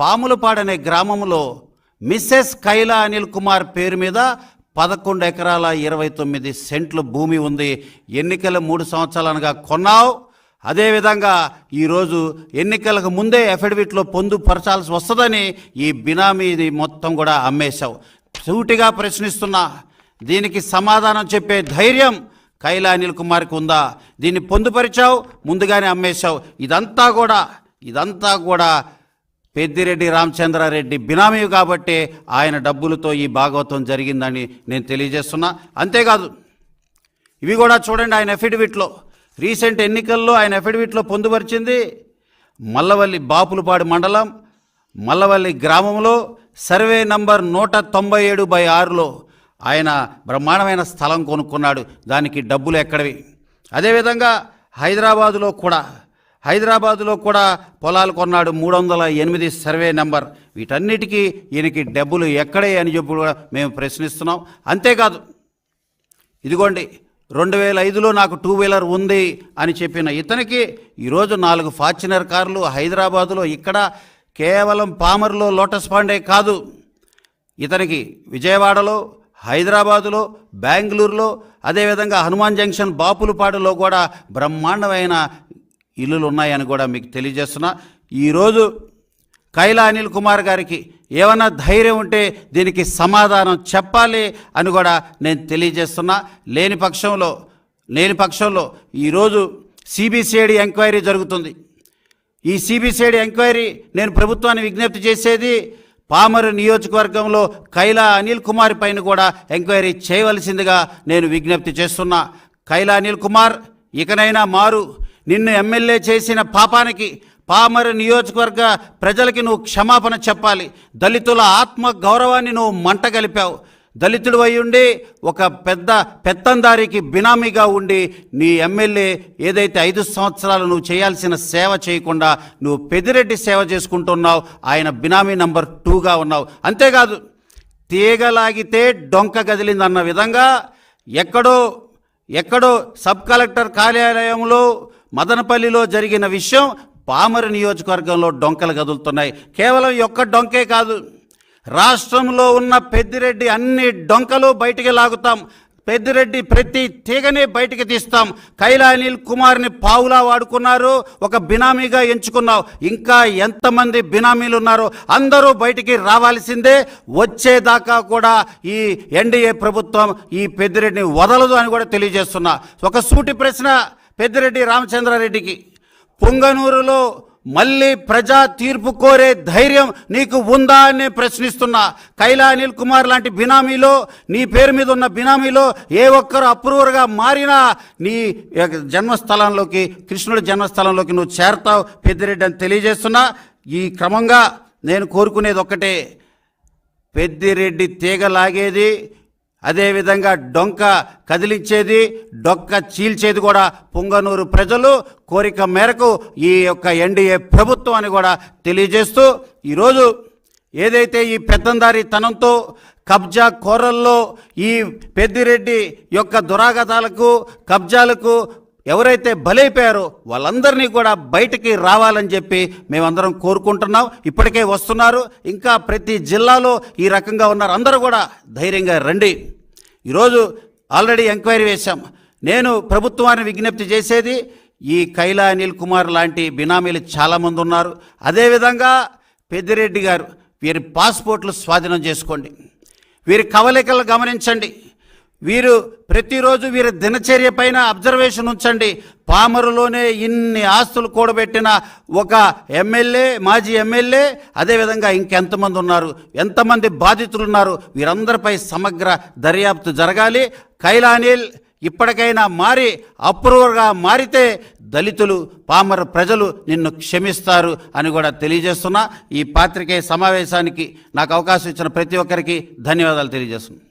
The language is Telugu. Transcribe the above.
పాములపాడనే గ్రామంలో మిస్సెస్ కైలా అనిల్ కుమార్ పేరు మీద పదకొండు ఎకరాల ఇరవై తొమ్మిది సెంట్లు భూమి ఉంది. ఎన్నికల మూడు సంవత్సరాలుగా కొన్నావు. అదేవిధంగా ఈరోజు ఎన్నికలకు ముందే అఫిడవిట్లో పొందుపరచాల్సి వస్తుందని ఈ బినామీది మొత్తం కూడా అమ్మేశావు. సూటిగా ప్రశ్నిస్తున్నా దీనికి సమాధానం చెప్పే ధైర్యం కైలా అనిల్ కుమార్కి ఉందా? దీన్ని పొందుపరిచావు ముందుగానే అమ్మేశావు. ఇదంతా కూడా ఇదంతా కూడా పెద్దిరెడ్డి రామచంద్రారెడ్డి బినామీ కాబట్టి ఆయన డబ్బులతో ఈ భాగవతం జరిగిందని నేను తెలియజేస్తున్నా. అంతేకాదు ఇవి కూడా చూడండి ఆయన అఫిడవిట్లో రీసెంట్ ఎన్నికల్లో ఆయన అఫిడవిట్లో పొందుపరిచింది మల్లవల్లి బాపులపాడు మండలం మల్లవల్లి గ్రామంలో సర్వే నంబర్ నూట తొంభై ఏడు బై ఆరులో ఆయన బ్రహ్మాండమైన స్థలం కొనుక్కున్నాడు. దానికి డబ్బులు ఎక్కడవి? అదేవిధంగా హైదరాబాదులో కూడా హైదరాబాదులో కూడా పొలాలు కొన్నాడు మూడు వందల ఎనిమిది సర్వే నెంబర్. వీటన్నిటికీ ఈయనకి డబ్బులు ఎక్కడే అని చెప్పి కూడా మేము ప్రశ్నిస్తున్నాం. అంతేకాదు ఇదిగోండి రెండు వేల ఐదులో నాకు టూ వీలర్ ఉంది అని చెప్పిన ఇతనికి ఈరోజు నాలుగు ఫార్చునర్ కార్లు హైదరాబాదులో ఇక్కడ కేవలం పామర్లో లోటస్ పాండే కాదు. ఇతనికి విజయవాడలో హైదరాబాదులో బెంగళూరులో అదేవిధంగా హనుమాన్ జంక్షన్ బాపులపాడులో కూడా బ్రహ్మాండమైన ఇల్లులు ఉన్నాయని కూడా మీకు తెలియజేస్తున్నా. ఈరోజు కైలా అనిల్ కుమార్ గారికి ఏమైనా ధైర్యం ఉంటే దీనికి సమాధానం చెప్పాలి అని కూడా నేను తెలియజేస్తున్నా. లేని పక్షంలో లేని పక్షంలో ఈరోజు సిబిసిఐడి ఎంక్వైరీ జరుగుతుంది. ఈ సిబిసిఐడి ఎంక్వైరీ నేను ప్రభుత్వాన్ని విజ్ఞప్తి చేసేది పామరు నియోజకవర్గంలో కైలా అనిల్ కుమార్ పైన కూడా ఎంక్వైరీ చేయవలసిందిగా నేను విజ్ఞప్తి చేస్తున్నా. కైలా అనిల్ కుమార్ ఇకనైనా మారు నిన్ను ఎమ్మెల్యే చేసిన పాపానికి పామరు నియోజకవర్గ ప్రజలకి నువ్వు క్షమాపణ చెప్పాలి. దళితుల ఆత్మ గౌరవాన్ని నువ్వు మంట కలిపావు దళితుడు అయి ఉండి ఒక పెద్ద పెత్తందారికి బినామీగా ఉండి నీ ఎమ్మెల్యే ఏదైతే ఐదు సంవత్సరాలు నువ్వు చేయాల్సిన సేవ చేయకుండా నువ్వు పెదిరెడ్డి సేవ చేసుకుంటున్నావు ఆయన బినామీ నంబర్ టూగా ఉన్నావు. అంతేకాదు తీగలాగితే డొంక గదిలిందన్న విధంగా ఎక్కడో ఎక్కడో సబ్ కలెక్టర్ కార్యాలయంలో మదనపల్లిలో జరిగిన విషయం పామర నియోజకవర్గంలో డొంకలు కదులుతున్నాయి. కేవలం ఒక్క డొంకే కాదు. రాష్ట్రంలో ఉన్న పెద్దిరెడ్డి అన్ని డొంకలు బయటికి లాగుతాం. పెద్దిరెడ్డి ప్రతి తీగని బయటికి తీస్తాం. కైలానిల్ కుమార్ని పావులా వాడుకున్నారు. ఒక బినామీగా ఎంచుకున్నావు. ఇంకా ఎంతమంది బినామీలు ఉన్నారో అందరూ బయటికి రావాల్సిందే. వచ్చేదాకా కూడా ఈ ఎన్డీఏ ప్రభుత్వం ఈ పెద్దిరెడ్డిని వదలదు అని కూడా తెలియజేస్తున్నా. ఒక సూటి ప్రశ్న. పెద్దిరెడ్డి రామచంద్రారెడ్డికి. పొంగనూరులో మళ్ళీ ప్రజా తీర్పు కోరే ధైర్యం నీకు ఉందా అని నేను ప్రశ్నిస్తున్నా. కైలా అనిల్ కుమార్ లాంటి బినామీలో నీ పేరు మీద ఉన్న బినామీలో ఏ ఒక్కరు అప్రూవర్గా మారినా నీ యొక్క జన్మస్థలంలోకి కృష్ణుడి జన్మస్థలంలోకి నువ్వు చేరతావు పెద్దిరెడ్డి అని తెలియజేస్తున్నా. ఈ క్రమంగా నేను కోరుకునేది ఒక్కటే. పెద్దిరెడ్డి తీగ లాగేది అదేవిధంగా డొంక కదిలించేది డొక్క చీల్చేది కూడా పొంగనూరు ప్రజలు కోరిక మేరకు ఈ యొక్క ఎన్డీఏ ప్రభుత్వం అని కూడా తెలియజేస్తూ ఈరోజు ఏదైతే ఈ పెద్దందారితనంతో కబ్జా కోరల్లో ఈ పెద్దిరెడ్డి యొక్క దురాగతాలకు కబ్జాలకు ఎవరైతే బలైపోయారో వాళ్ళందరినీ కూడా బయటికి రావాలని చెప్పి మేమందరం కోరుకుంటున్నాం. ఇప్పటికే వస్తున్నారు. ఇంకా ప్రతి జిల్లాలో ఈ రకంగా ఉన్నారు. అందరూ కూడా ధైర్యంగా రండి. ఈరోజు ఆల్రెడీ ఎంక్వైరీ వేశాం. నేను ప్రభుత్వాన్ని విజ్ఞప్తి చేసేది ఈ కైలా అనిల్ కుమార్ లాంటి బినామీలు చాలామంది ఉన్నారు. అదేవిధంగా పెద్దిరెడ్డి గారు వీరి పాస్పోర్ట్లు స్వాధీనం చేసుకోండి. వీరి కవలికలు గమనించండి. వీరు ప్రతిరోజు వీరి దినచర్య పైన అబ్జర్వేషన్ ఉంచండి. పామరులోనే ఇన్ని ఆస్తులు కూడబెట్టిన ఒక ఎమ్మెల్యే మాజీ ఎమ్మెల్యే అదేవిధంగా ఇంకెంతమంది ఉన్నారు ఎంతమంది బాధితులు ఉన్నారు వీరందరిపై సమగ్ర దర్యాప్తు జరగాలి. కైలానీల్ ఇప్పటికైనా మారి అప్రూవర్గా మారితే దళితులు పామర ప్రజలు నిన్ను క్షమిస్తారు అని కూడా తెలియజేస్తున్నా. ఈ పాత్రికేయ సమావేశానికి నాకు అవకాశం ఇచ్చిన ప్రతి ఒక్కరికి ధన్యవాదాలు తెలియజేస్తున్నాను